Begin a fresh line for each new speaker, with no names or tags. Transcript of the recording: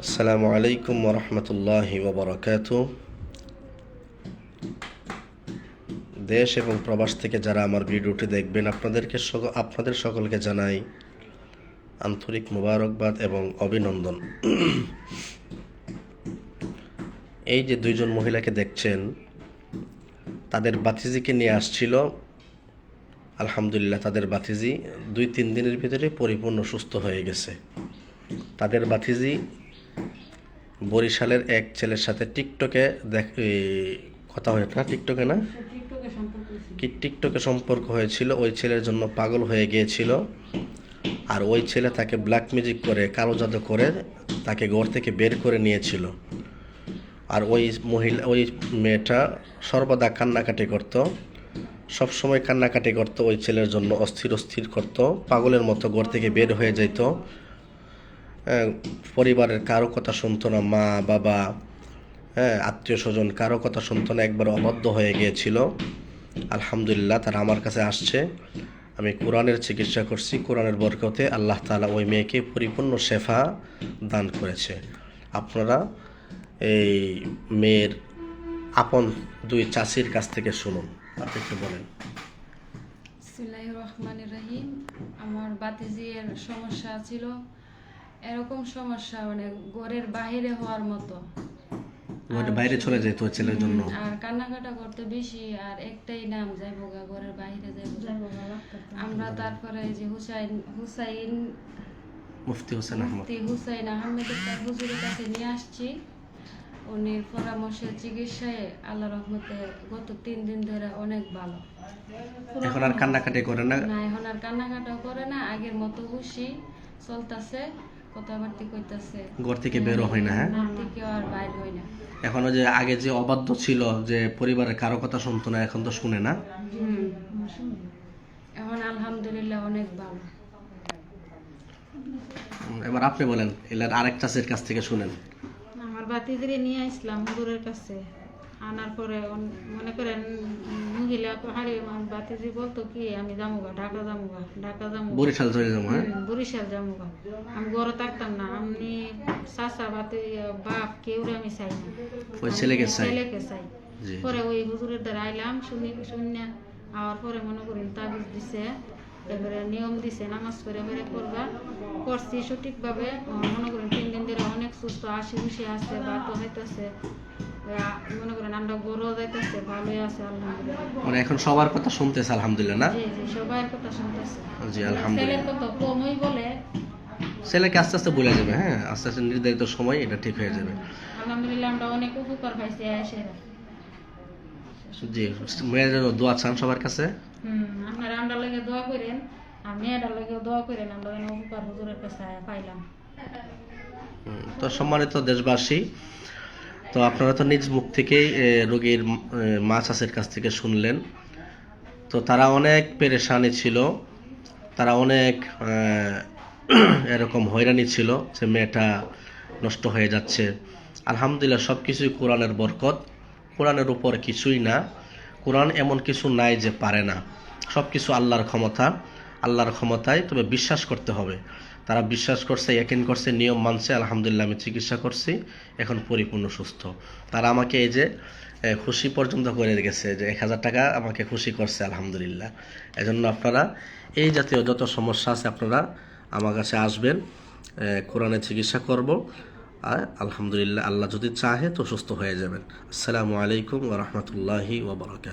আসসালামু আলাইকুম ওরহমতুল্লাহি ওবরাকাত দেশ এবং প্রবাস থেকে যারা আমার ভিডিওটি দেখবেন, আপনাদেরকে আপনাদের সকলকে জানাই আন্তরিক মোবারকবাদ এবং অভিনন্দন। এই যে দুইজন মহিলাকে দেখছেন, তাদের বাতিজিকে নিয়ে আসছিল। আলহামদুলিল্লাহ, তাদের বাতিজি দুই তিন দিনের ভিতরে পরিপূর্ণ সুস্থ হয়ে গেছে। তাদের বাতিজি বরিশালের এক ছেলের সাথে টিকটকে দেখ কথা হয়েছে না টিকটকে না? কি টিকটকে সম্পর্ক হয়েছিল? ওই ছেলের জন্য পাগল হয়ে গিয়েছিল। আর ওই ছেলে তাকে ব্ল্যাক মিউজিক করে কালো জাদু করে তাকে ঘর থেকে বের করে নিয়েছিল। আর ওই মহিলা ওই মেয়েটা সর্বদা কান্নাকাটি করত। সব সময় কান্নাকাটি করত ওই ছেলের জন্য অস্থির অস্থির করত। পাগলের মতো ঘর থেকে বের হয়ে যেত পরিবারের কারও কথা শুনতো না, মা, বাবা হ্যাঁ আত্মীয় স্বজন কারও কথা শুনতো না একবার অবাধ্য হয়ে গিয়েছিল। আলহামদুলিল্লাহ, তারা আমার কাছে আসছে। আমি কোরআনের চিকিৎসা করছি, কোরআনের বরকতে আল্লাহ তাআলা ওই মেয়েকে পরিপূর্ণ শেফা দান করেছে। আপনারা এই মেয়ের আপন দুই চাষির কাছ থেকে শুনুন, আপনি একটু বলেন।
রহিম। আমার বাতিজির সমস্যা ছিল এরকম সমস্যা মানে ঘরের বাইরে হওয়ার মতো।
ওটা বাইরে চলে যেত ছেলের জন্য।
আর কান্নাকাটা করতে বেশি আর একটাই নাম যাইবো গা ঘরের বাইরে যাইবো আমরা তারপরে যে হুসাইন হুসাইন
মুফতি হোসেন আহমদ।
মুফতি হুসাইন আহমেদের তার হুজুরের কাছে নিয়ে আসছি। উনির পরামর্শে চিকিৎসায় আল্লাহ রহমতে গত তিন দিন ধরে অনেক ভালো।
এখন আর কান্নাকাটি করে না।
না এখন আর কান্নাকাটাও করে না। আগের মতো খুশি চলতেছে। কথাবার্তি কইতাছে
ঘর থেকে বেরো হয় না হ্যাঁ?
ঘর থেকেও আর বাইর হয় না।
এখনও যে আগে যে অবাধ্য ছিল যে পরিবারের কারও কথা শুনতো না এখন তো শুনে না।
এখন আলহামদুলিল্লাহ অনেক ভালো।
এবার আপনি বলেন এলার আরেক চাষের কাছ থেকে শুনেন।
আমার বাতিদিরে নিয়ে আসলাম হুজুরের কাছে। আনার পরে মনে করেন মহিলা হারে আমার বাতিজি বলতো কি আমি যামুগা ঢাকা যামুগা ঢাকা যামুগা।
বরিশাল চলে যাব হ্যাঁ?
বরিশাল যামুগা। আমি গড়ে থাকতাম না আমি চাচা বাতি বাপ কেউ আমি চাই না।
ওই ছেলেকে চাই।
ছেলেকে চাই। পরে ওই হুজুরের দ্বারা আইলাম শুনি শুনে আওয়ার পরে মনে করেন তাবিজ দিছে এবারে নিয়ম দিছে নামাজ করে বেড়ে করবা। করছি সঠিকভাবে মনে করেন তিন দিন ধরে অনেক সুস্থ হাসি খুশি আছে বাত হইতেছে মনে করেন আমরা গরু যাইতেছে ভালোই আছে আলহামদুলিল্লাহ।
মানে এখন সবার কথা শুনতেছে আলহামদুলিল্লাহ না?
জি জি সবার কথা শুনতেছে।
জি
ছেলের
আলহামদুলিল্লাহ
কথা কমই বলে।
ছেলেকে আস্তে আস্তে বলে যাবে হ্যাঁ? আস্তে আস্তে নির্ধারিত সময় এটা ঠিক হয়ে যাবে।
আলহামদুলিল্লাহ আমরা অনেক উপকার পাইছি এসে
জি মেয়েদের দোয়া চান সবার কাছে?
হুম আপনারা আমরা লাগে দোয়া করেন আর মেয়েটার লাগে দোয়া করেন আমরা উপকার হুজুরের কাছে পাইলাম।
হুম, তো সম্মানিত দেশবাসী তো আপনারা তো নিজ মুখ থেকেই রোগীর মা চাষের কাছ থেকে শুনলেন। তো তারা অনেক পেরেশানি ছিল। তারা অনেক এরকম হয়রানি ছিল যে মেয়েটা নষ্ট হয়ে যাচ্ছে। আলহামদুলিল্লাহ সব কিছুই কোরআনের বরকত। কোরআনের উপর কিছুই না। কোরআন এমন কিছু নাই যে পারে না। সব কিছু আল্লাহর ক্ষমতা। আল্লাহর ক্ষমতায় তবে বিশ্বাস করতে হবে। তারা বিশ্বাস করছে একেন করছে, নিয়ম মানছে, আলহামদুলিল্লাহ আমি চিকিৎসা করছি, এখন পরিপূর্ণ সুস্থ। তারা আমাকে এই যে খুশি পর্যন্ত করে গেছে যে এক হাজার টাকা আমাকে খুশি করছে, আলহামদুলিল্লাহ। এজন্য আপনারা এই জাতীয় যত সমস্যা আছে আপনারা আমার কাছে আসবেন কোরআনে চিকিৎসা করব, আর আলহামদুলিল্লাহ আল্লাহ যদি চাহে তো সুস্থ হয়ে যাবেন। আসসালামু আলাইকুম ওরহমতুল্লাহি ওবরাকাত